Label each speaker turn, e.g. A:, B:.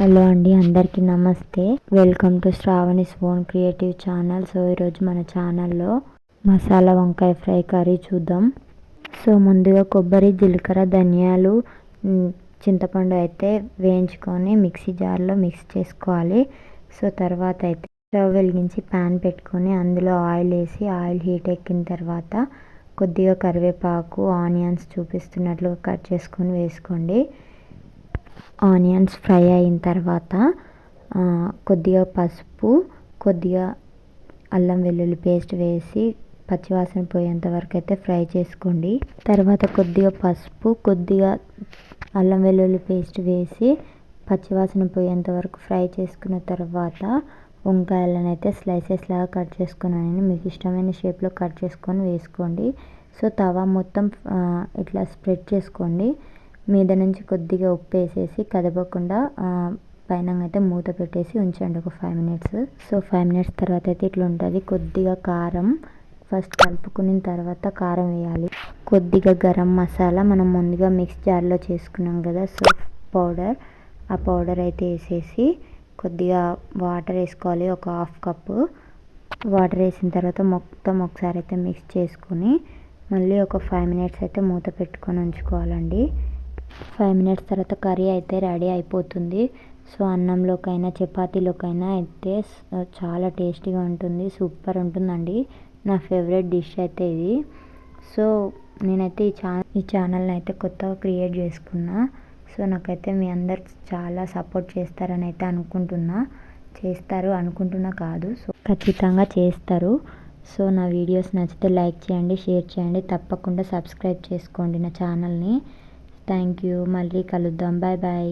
A: Hello అండి అందరికీ నమస్తే. వెల్కమ్ టు శ్రావణి స్వోన్ క్రియేటివ్ ఛానల్. సో ఈరోజు మన ఛానల్లో మసాలా వంకాయ ఫ్రై కర్రీ చూద్దాం. సో ముందుగా కొబ్బరి జీలకర్ర ధనియాలు చింతపండు అయితే వేయించుకొని మిక్సీ జార్లో మిక్స్ చేసుకోవాలి. సో తర్వాత అయితే స్టవ్ వెలిగించి ప్యాన్ పెట్టుకొని అందులో ఆయిల్ వేసి ఆయిల్ హీట్ ఎక్కిన తర్వాత కొద్దిగా కరివేపాకు ఆనియన్స్ చూపిస్తున్నట్లుగా కట్ చేసుకొని వేసుకోండి. ఆనియన్స్ ఫ్రై అయిన తర్వాత కొద్దిగా పసుపు కొద్దిగా అల్లం వెల్లుల్లి పేస్ట్ వేసి పచ్చివాసన పోయేంత వరకు అయితే ఫ్రై చేసుకోండి. తర్వాత కొద్దిగా పసుపు కొద్దిగా అల్లం వెల్లుల్లి పేస్ట్ వేసి పచ్చివాసన పోయేంత వరకు ఫ్రై చేసుకున్న తర్వాత వంకాయలను అయితే స్లైసెస్ లాగా కట్ చేసుకున్నాను మీకు ఇష్టమైన షేప్లో కట్ చేసుకొని వేసుకోండి. సో తవా మొత్తం ఇట్లా స్ప్రెడ్ చేసుకోండి. మీద నుంచి కొద్దిగా ఉప్పు వేసేసి కదపకుండా పైన అయితే మూత పెట్టేసి ఉంచండి ఒక five minutes so five minutes తర్వాత అయితే ఇట్లా ఉంటుంది. కొద్దిగా కారం ఫస్ట్ కలుపుకున్న తర్వాత కారం వేయాలి. కొద్దిగా గరం మసాలా మనం ముందుగా మిక్స్ జార్లో చేసుకున్నాం కదా సో పౌడర్ ఆ పౌడర్ అయితే వేసేసి కొద్దిగా వాటర్ వేసుకోవాలి ఒక హాఫ్ కప్పు వాటర్ వేసిన తర్వాత మొత్తం ఒకసారి అయితే మిక్స్ చేసుకొని మళ్ళీ ఒక ఫైవ్ మినిట్స్ అయితే మూత పెట్టుకొని ఉంచుకోవాలండి. ఫైవ్ మినిట్స్ తర్వాత కర్రీ అయితే రెడీ అయిపోతుంది. సో అన్నంలోకైనా చపాతీలోకైనా అయితే చాలా టేస్టీగా ఉంటుంది. సూపర్ ఉంటుందండి. నా ఫేవరెట్ డిష్ అయితే ఇది. సో నేనైతే ఈ ఛా ఈ ఛానల్ని అయితే కొత్తగా క్రియేట్ చేసుకున్నా. సో నాకైతే మీ అందరు చాలా సపోర్ట్ చేస్తారని అయితే అనుకుంటున్నా. చేస్తారు అనుకుంటున్నా కాదు. సో ఖచ్చితంగా చేస్తారు. సో నా వీడియోస్ నచ్చితే లైక్ చేయండి షేర్ చేయండి. తప్పకుండా సబ్స్క్రైబ్ చేసుకోండి నా ఛానల్ని. Thank you. మళ్ళీ కలుద్దాం. Bye bye